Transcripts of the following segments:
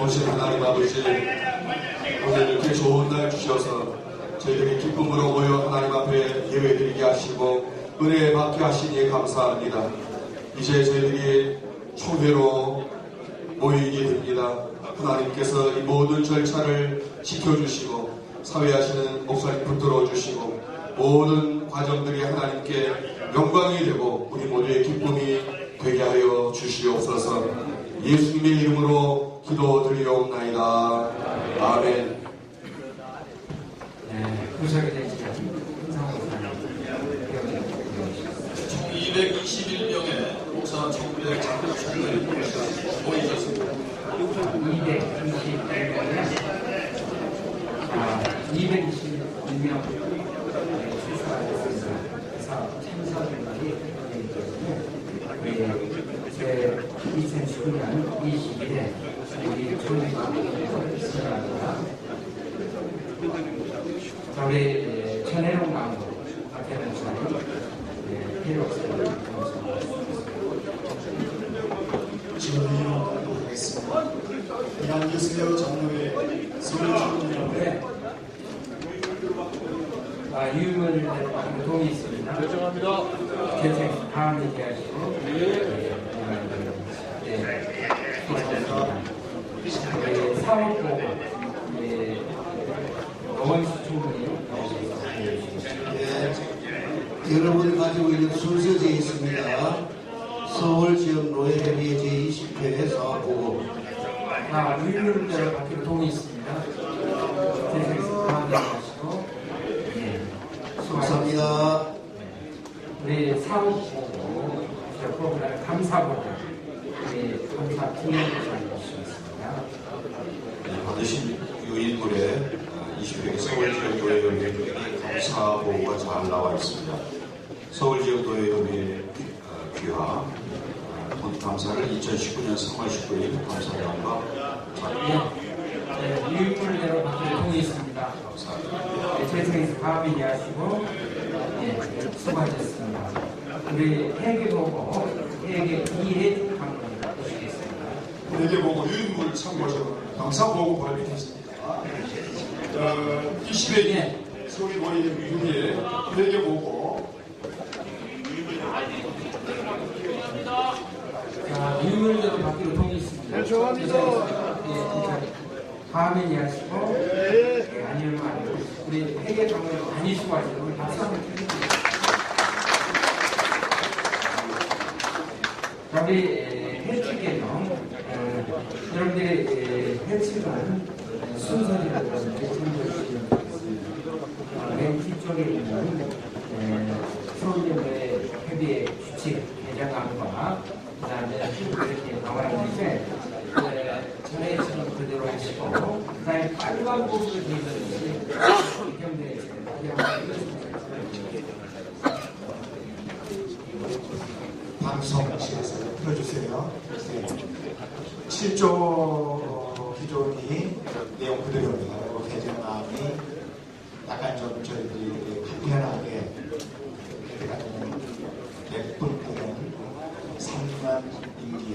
놀라우신 하나님 아버지 오늘 이렇게 좋은 날 주셔서 저희들이 기쁨으로 모여 하나님 앞에 예배드리게 하시고 은혜 받게 하시니 감사합니다. 이제 저희들이 총회로 모이게 됩니다. 하나님께서 이 모든 절차를 지켜주시고 사회하시는 목사님 붙들어 주시고 모든 과정들이 하나님께 영광이 되고 우리 모두의 기쁨이 되게 하여 주시옵소서 예수님의 이름으로 기도 드리옵나이다. 아멘. 네, 총 221명의 목사 총회 장로 총회 모이셨습니다. 221명에 자, 221명 출석하였습니다. 그래서 참석인들이 제 2019년 21일 우리 총회를 시작합니다. 자, 우리 예, 천혜롱 나무 앞에 목사님 예, 필요 없습니다. 지원하도록 하겠습니다. 이한규수여 장로의 소리주님의 아, 유물 동이 있습니다. 결정합니다. 결정 다음 얘기하시고. 네. 네. 네, 사업보고, 네, 총무님 나오셨습니다. 예, 여러분이 가지고 있는 순서 아, 유물들 밖에 동이 있습니다. 결정에서 다음 얘기하시고. 네. 수고하셨습니다. 감사합니다. 우리 사업보고, 그 다음에 감사보고, 우리 감사 팀장님이셨습니다. 받으신 유인물에 20회 서울지역 노예협의회 감사 보고가 잘 나와 있습니다. 서울지역 노예협의회 어, 귀화 어, 본 감사를 2019년 3월 19일 감사장과 네, 동이 있습니다. 감사합니다. 네, 재생에서 다음에 이해하시고, 네, 수고하셨습니다. 우리 회계보고, 회계 이해 방문 보시겠습니다. 내게 보고 유인물을 참고하셔서 감사보고 발표했습니다. 어, 20회 서울 모임 유기에 내게 보고 자, 유인물대로 밖에 동이 있습니다. 네, 죄송합니다. 네, 다음에 이해하시고, 네, 아니면 아니고, 우리 회계 방문 많이 수고하시고, 우리 박수 한번. 자, 우리 해치 개념, 어, 여러분들이 해치는 준비해주시면 되겠습니다. 맨 뒤쪽에 있는 서울연대 협의회 규칙 개정안과 그 다음에 이렇게 나와 있는데 전에처럼 그대로 하시고 그 다음에 빨간 부분을 것이 경대에 방송실에서 들어주세요. 네. 7조 기존이 내용 그대로입니다. 그리고 개정안이 약간 좀 저희들이 간편하게 약간 예쁜 3년 임기에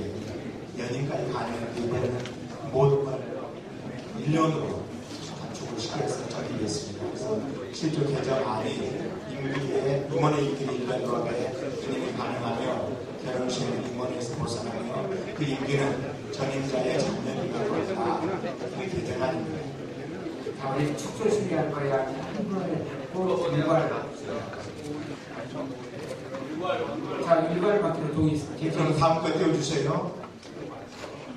연인까지 가능한 이번에는 모든 걸 1년으로 단축을 시켜서 전이겠습니다. 그래서 실조 개정안이 임기에 임원의 임기를 1년으로 해 연임이 가능하며 결혼식을 임원에서 벗어나며 그 임기는 전임자의 장년임으로 다 개정안입니다. 자, 우리 축소 준비할 거야. 한 번에 받고 일괄. 자, 일괄 받기로 동의 있습니다. 그럼 다음 거 띄워주세요.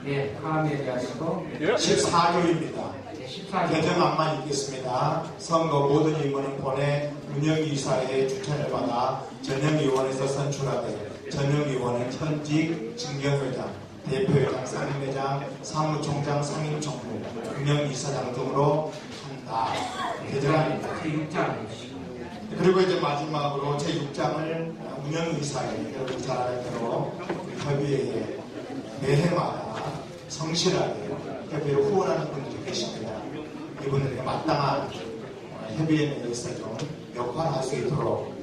예, 다음에 얘기하시고. 14조입니다. 예, 14조. 개정안만 있겠습니다. 선거 모든 임원은 본회 운영이사의 추천을 받아 전형위원회에서 선출하되 전형위원은 현직 증경회장, 대표회장, 상임회장, 사무총장, 상임총무, 운영이사장 등으로 한다. 개정안입니다. 제6장. 그리고 이제 마지막으로 제6장을 운영이사에 여러분 잘 아는 대로 협의회에 매해마다 성실하게 협의를 후원하는 분들이 계십니다. 이분들에게 마땅한 협의회 내에서 좀 역할할 수 있도록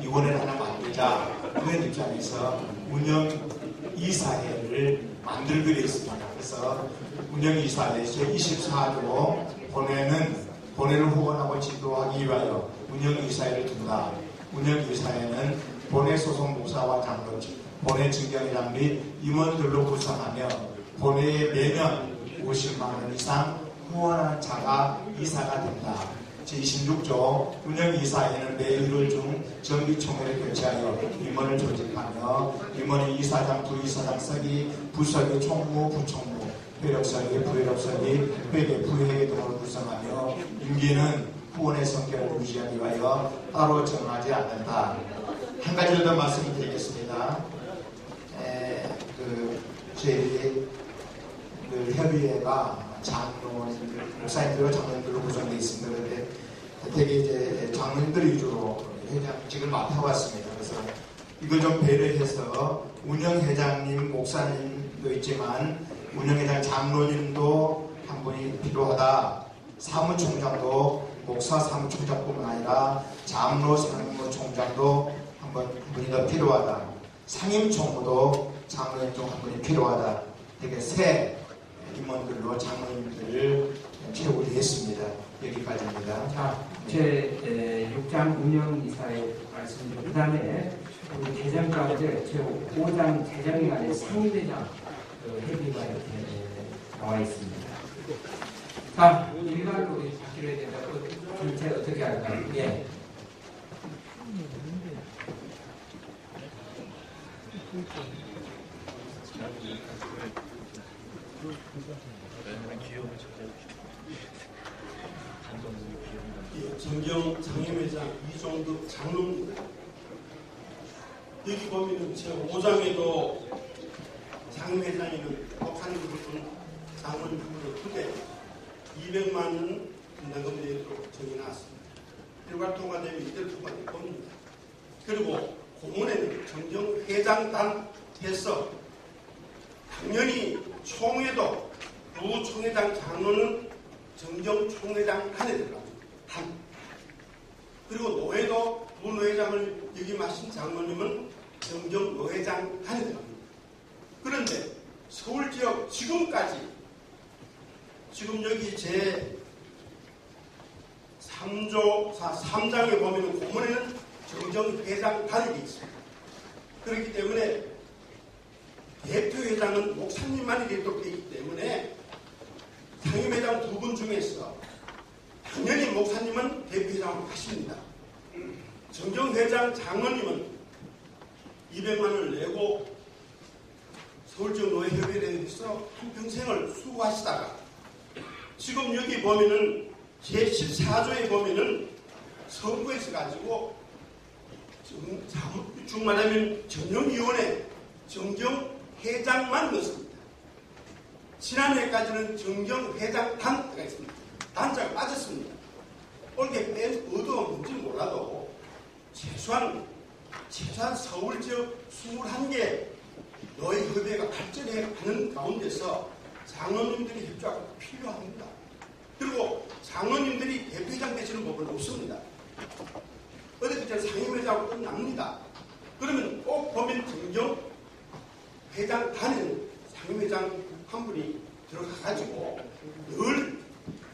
위원회를 하나 만들자 그런 입장에서 운영 이사회를 만들게 되어 있습니다. 그래서 운영 이사의 제24조 본회는 본회를 후원하고 지도하기 위하여 운영 이사회를 둔다. 운영 이사회는 본회 소속 목사와 장로, 본회 증경회장 및 임원들로 구성하며 본회에 매년 50만 원 이상 후원하는 자가 이사가 된다. 제26조 운영이사회는 매 1월 중 정기총회를 개최하여 임원을 조직하며 임원이 이사장, 부이사장석이, 부석이, 총무, 부총무, 회력석이, 부회력석이, 회계, 부회계 등을 구성하며 임기는 후원의 성격을 유지하기 위하여 따로 정하지 않는다. 한 가지를 더 말씀을 드리겠습니다. 에, 그, 저희 그 협의회가 장로님들, 목사님들과 장로님들로 구성되어 있습니다. 그런데 되게 이제 장로님들 위주로 회장직을 맡아왔습니다. 그래서 이걸 좀 배려해서 운영회장님, 목사님도 있지만 운영회장 장로님도 한 분이 필요하다. 사무총장도 목사 사무총장뿐만 아니라 장로 사무총장도 한, 번, 한 분이 더 필요하다. 상임총무도 장로님 중 한 분이 필요하다. 이렇게 세 임원들로 장로님들을 채우게 했습니다. 여기까지입니다. 자, 제 에, 6장 운영 이사의 말씀이고 그 다음에 우리 대장 가운데 제 5장 대장간의 상임대장 그 회비가 이렇게 나와 있습니다. 자, 일괄로 바뀌어야 된다고 전체 어떻게 할까요? 예. 예, 정경 장임회장 이정도 장로입니다. 여기 보면은 제 5장에도 장임회장에는 목사님 부분 장로님 부분을 크게 200만 원 분담금 내도록 정해놨습니다. 일괄 통과되면 이들 통과될 겁니다. 그리고 고문에는 정경 회장단에서 당연히 총회도 부총회장 장로는 정경 총회장 단에 들어갑니다. 단. 그리고 노회도 부노회장을 역임하신 장로님은 정경 노회장 단에 들어갑니다. 그런데 서울 지역 지금까지 지금 여기 제 3조 3장에 보면 고문에는 정경 회장 되어 있습니다. 그렇기 때문에 대표회장은 목사님만이 되도록 되기 때문에 상임회장 두 분 중에서 당연히 목사님은 대표회장으로 하십니다. 정경회장 장로님은 200만 원을 내고 서울지역 노예협의회에서 한평생을 수고하시다가 지금 여기 보면은 제14조에 보면은 선거에서 가지고 중 말하면 정령위원회 정경 회장만 넣습니다. 지난해까지는 정경 회장 단가 있습니다. 단자가 빠졌습니다. 올게 뺀 의도가 뭔지 몰라도 최소한 최소한 서울 지역 21개 노예협의회가 발전해 가는 가운데서 장로님들이 협조가 필요합니다. 그리고 장로님들이 대표회장 되시는 법은 없습니다. 어디 그때 상임회장으로 끝납니다. 그러면 꼭 보면 정경 회장 단에는 상임회장 한 분이 들어가가지고 늘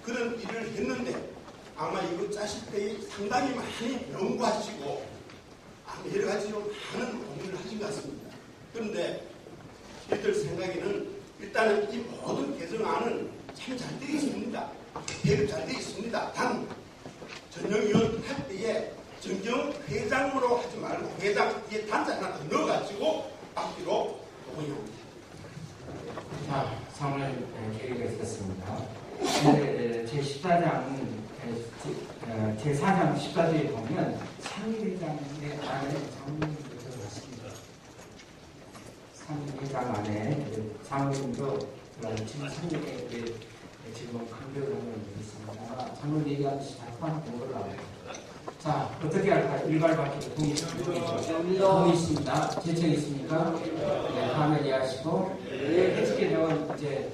그런 일을 했는데 아마 이거 짜실 때 상당히 많이 연구하시고 여러 가지 좀 많은 공부를 하신 것 같습니다. 그런데 이들 생각에는 일단은 이 모든 개정안은 참 잘 되어 있습니다. 대립 잘 되어 있습니다. 단 전용위원 할 때에 정경 회장으로 하지 말고 회장 뒤에 단자 하나 더 넣어가지고 앞뒤로. 자, 상을 계획을 했습니다. 제 14장은 제 4장 14조에 보면 상임회장의 안에 장로님도 들어갔습니다. 상임회장 안에 장로님도 지금 상임회 지금 강조하는 있습니다. 장로 얘기하듯이 다 포함된 걸로 알고 자, 어떻게 할까요? 일괄받기 동의, 동의, 동의 있습니다. 제청 있습니까? 네, 다음에 이해하시고, 네, 해지게 되면 이제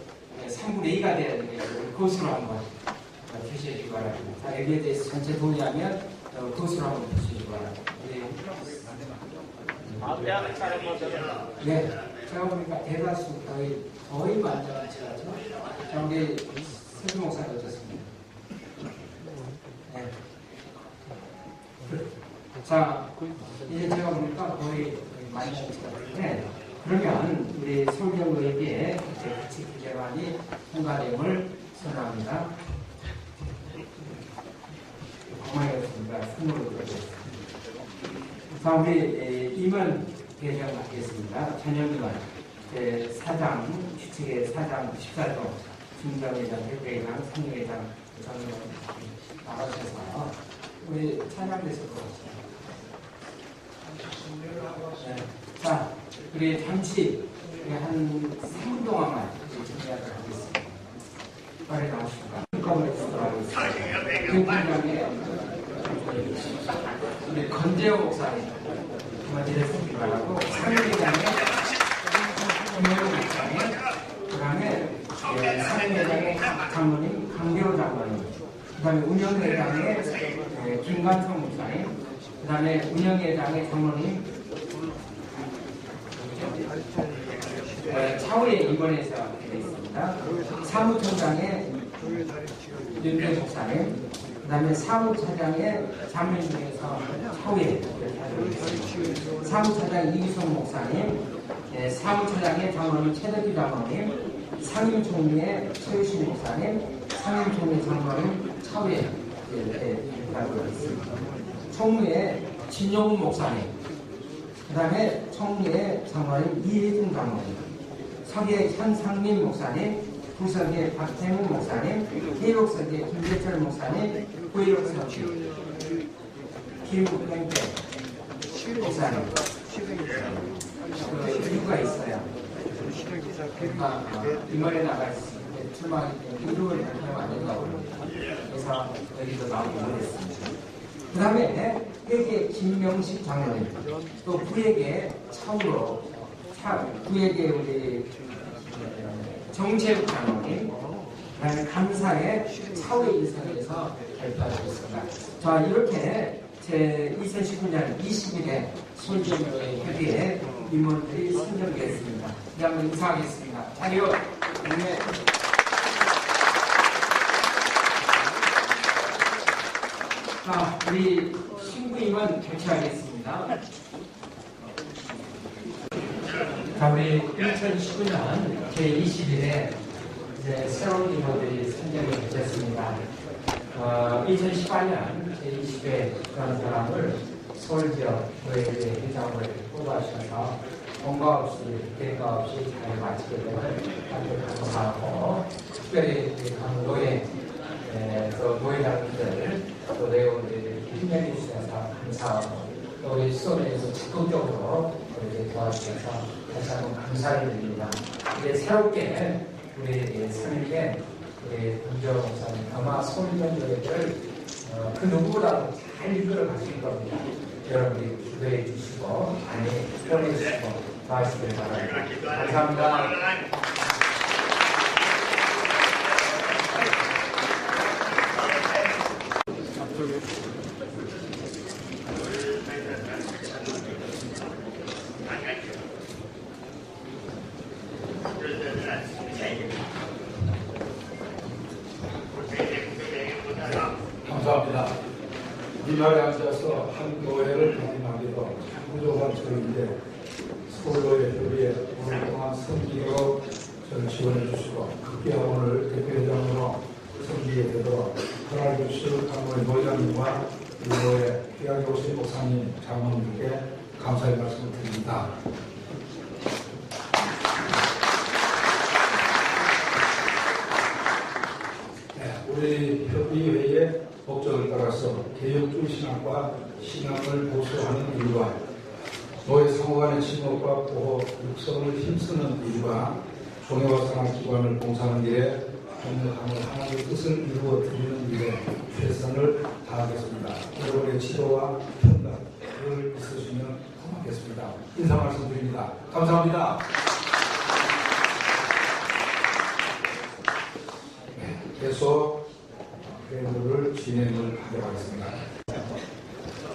3분의 2가 돼야 되겠죠. 그것으로 한번 표시해 주기 바랍니다. 자, 여기에 대해서 전체 동의하면 어, 그것으로 한번 표시해 주기 바랍니다. 네. 네, 제가 보니까 대다수 거의 거의 만장한 체가죠. 저기 세주 목사님 어떻습니까? 네. 자, 이제 제가 보니까 거의 만장한 체가인데 그러면 우리 성경으에게 같이 기재관이 통과됨을 선언합니다. 고마웠습니다. 선물을 드리겠습니다. 자, 우리 에, 임원 대장 받겠습니다. 전영임원 제 사장, 주측의 사장 14조, 중장회장, 대표회장, 상무회장, 장로 나가셔서 우리 찬양대에서 들어오세요. 네. 자, 우리 잠시 한 3분 동안만 준비하도록 하겠습니다. 빨리 나오십니다. 한꺼번에 쓰도록 하겠습니다. 그 분량에 우리 건재호 목사님 맞이를 쓰기 바라고 상임회장에 김영우 목사님 그 다음에 상임회장의 장로님 강대호 장로님 그 다음에 운영회장의 예, 김관성 목사님 그 다음에 운영회장의 장로님 2월에서 되어 있습니다. 사무총장의 윤대 목사님, 그 다음에 사무차장의 장면 중에서 차우에 사무차장 이기성 목사님, 예, 사무차장의 장로님 최덕기 장로님, 상임총리의 최유신 목사님, 상임총리 장로님 차우예 이렇게 되어 있습니다. 총무의 진영훈 목사님, 그 다음에 총리의 장관인 이혜준 장관입니다. 서기의 현상민 목사님, 부석의 박태문 목사님, 기록석의 김재철 목사님, 구일옥석 김국경대 목사님. 그 이유가 있어요. 그러니까 이번에 나갈 때 출마하기 때문에 이름을 발표하면 안 된다고 그래서 여기도 나오고 그랬습니다. 그 다음에 회계 김명식 장로님, 또 부에게 차우로 차, 부에게 우리 정재욱 다음에 감사의 차후의 인사에서 발표하셨습니다. 자, 이렇게 제 2019년 20일에 손정로의 협의에 임원들이 선정됐습니다. 이제 한번 인사하겠습니다. 자료, 네. 자, 우리 신부임은 교체하겠습니다. 자, 우리 2019년 제20일에 이제 새로운 임원들이 선정이 되셨습니다. 어, 2018년 제20회 그런 사람을 서울 지역 교회의 회장을 뽑아주셔서 공과 없이 대가 없이 잘 마치게 되는 감사하고 특별히 우리 에, 또 노예장님들 또 내용들을 힘내해 주셔서 감사하고 또 우리 수업에서 적극적으로 도와주셔서 다시 한번 감사를 드립니다. 이제 새롭게 우리 삶에 우리 본조 목사님 아마 서울전교회를 어, 그 누구보다도 잘 이끌어 가실 겁니다. 여러분이 기도해 주시고 많이 응원해 주시고 도와주시길 바랍니다. 감사합니다. 감사합니다. 이 말에 앉아서 한 교회를 대신하기도 참 부족한 저인데 서울로의 협의에 오랫동안 섬기고 저를 지원해 주시고 오늘 대표회장으로 섬기게 되도록 허락해 주실 강모의 노장님과 그리고의 귀하게 오신 목사님, 장로님께 감사의 말씀을 드립니다. 네, 우리 협의회의 목적을 따라서 개혁주 신앙과 신앙을 보수하는 일과 노예 상호 간의 친목과 보호, 육성을 힘쓰는 일과 종교와 산학기관을 봉사하는 일에 협력함을 하나님의 뜻을 이루어 드리는 일에 최선을 다하겠습니다. 여러분의 지도와 평가를 있으시면 고맙겠습니다. 인사 말씀드립니다. 감사합니다. 네, 계속 회의를 진행을 하도록 하겠습니다.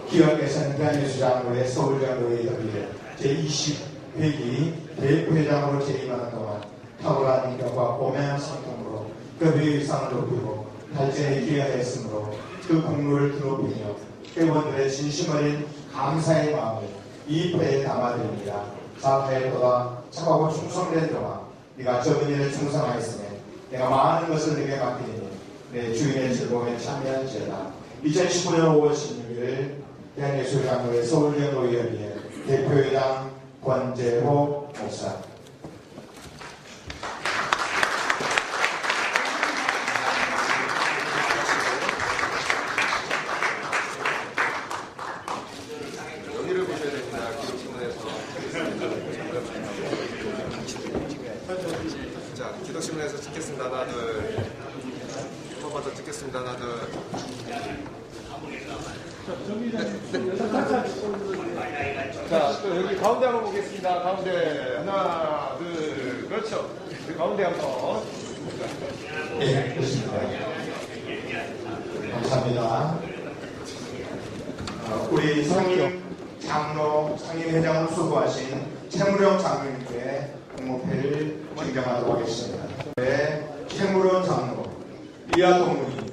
선장의 수장으로의 서울장로의 협의회 제20회기 대표회장으로 재임하는 동안 탁월한 인격과 고매한 성품으로 급여의 상을 높이고 발전에 기여하였으므로 그 공로를 드높이며 회원들의 진심 어린 감사의 마음을 이 패에 담아드립니다. 사회에 보다 착하고 충성된 동안 네가 적은 일에 충성하였으며 내가 많은 것을 내게 맡기니 내 주인의 즐거움에 참여할지어다. 2019년 5월 16일 대한예술장로회 서울연구위원회 대표회장 권재호 목사. 기독신문에서. 찍겠습니다. 하나, 둘. 한번 먼저 찍겠습니다. 하나, 둘. 네, 네. 자, 또 여기 가운데 한번 보겠습니다. 가운데. 하나, 둘. 그렇죠. 그 가운데 한 번. 예, 그렇습니다. 감사합니다. 어, 우리 상임 장로, 상임회장으로 수고하신 최무령 장로님께 공모패를 증정하도록 하겠습니다. 네, 최무령 장로, 이하 동문입니다.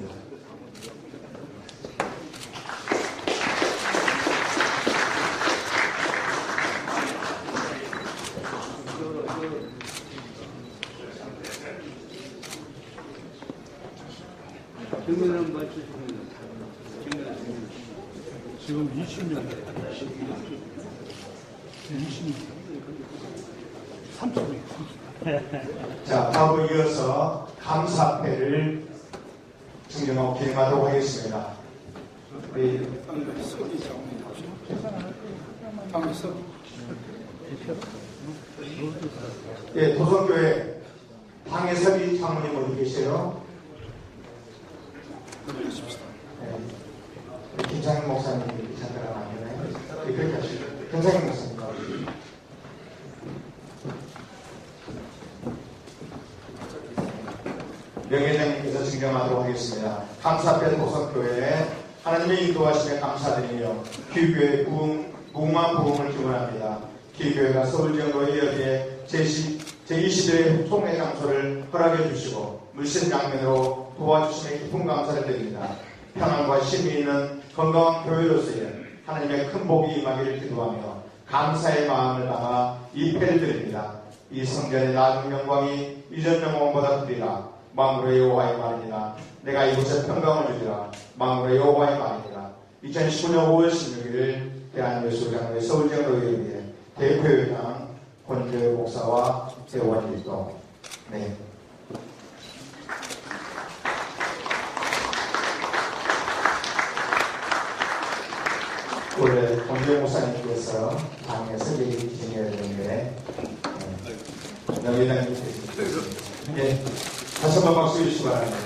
지금 20년, 20년, 30년. 자, 다음으로 이어서 감사패를 증정하고 기념하도록 하겠습니다. 우리 예, 도성교회 방해섭이 장모님 어디 계세요? 네. 김상현 목사님 잠깐 아니네. 예, 그렇게 하시죠. 김상현 목사님. 명예장님께서 증정하도록 하겠습니다. 감사패 도성교회에 하나님의 인도하심에 감사드리며 기교회 부흥, 무궁한 부흥을 기원합니다. 기교회가 서울지역로에 여기에 제20회 총회 장소를 허락해 주시고 물씬 장면으로 도와주심에 깊은 감사를 드립니다. 평안과 힘이 있는 건강한 교회로서의 하나님의 큰 복이 임하기를 기도하며 감사의 마음을 담아 이 패를 드립니다. 이 성전의 낮은 영광이 이전 영광보다 크리라 마음으로 여호와의 말이니라. 내가 이곳에 평강을 주리라. 마음으로 여호와의 말이니라. 2015년 5월 16일 대한예술장로회 서울장로회에 위해 대표회장 권재 목사와 세원 일동 네. 올해 권재 목사님께서 당에 설계를 진행해야 되는데 명예장님 예, 다 시 한번 박수 주시기 바랍니다.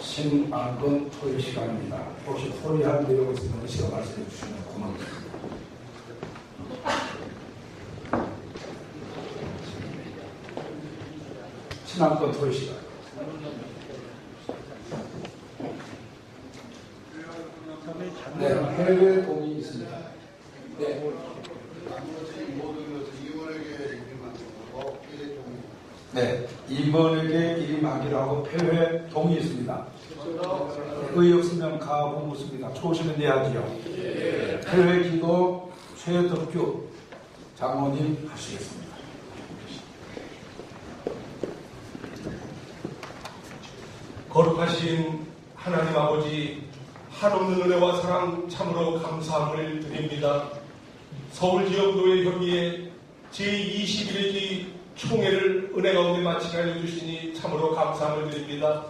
신안건 토의 시간입니다. 혹시 토의할 내용이 있으면 시간 말씀해 주시면 고맙습니다. 신안건 토의 시간. 네, 해외 동의 있습니다. 네. 네, 임원에게 일임하기라고 표회 동의 있습니다. 의의 없으면 가하고 묻습니다. 초시면 내야지요. 표회 기도 최덕규 장로님 하시겠습니다. 거룩하신 하나님 아버지 한없는 은혜와 사랑 참으로 감사함을 드립니다. 서울 지역노회 협의회 제21회기 총회를 은혜 가운데 마치게 알려주시니 참으로 감사함을 드립니다.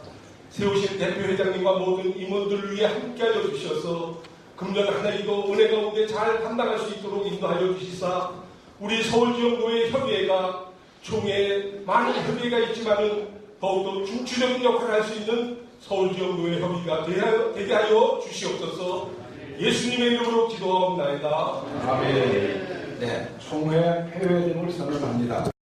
세우신 대표회장님과 모든 임원들을 위해 함께 하여 주셔서 금년 한 해도 은혜 가운데 잘 감당할 수 있도록 인도하여 주시사 우리 서울 지역노회 협의회가 총회에 많은 협의회가 있지만은 더욱더 중추적인 역할을 할 수 있는 서울지역노회 협의가 되게- 하여 주시옵소서 예수님의 이름으로 기도하옵나이다. 아멘. 네, 총회 폐회됨을 선언합니다.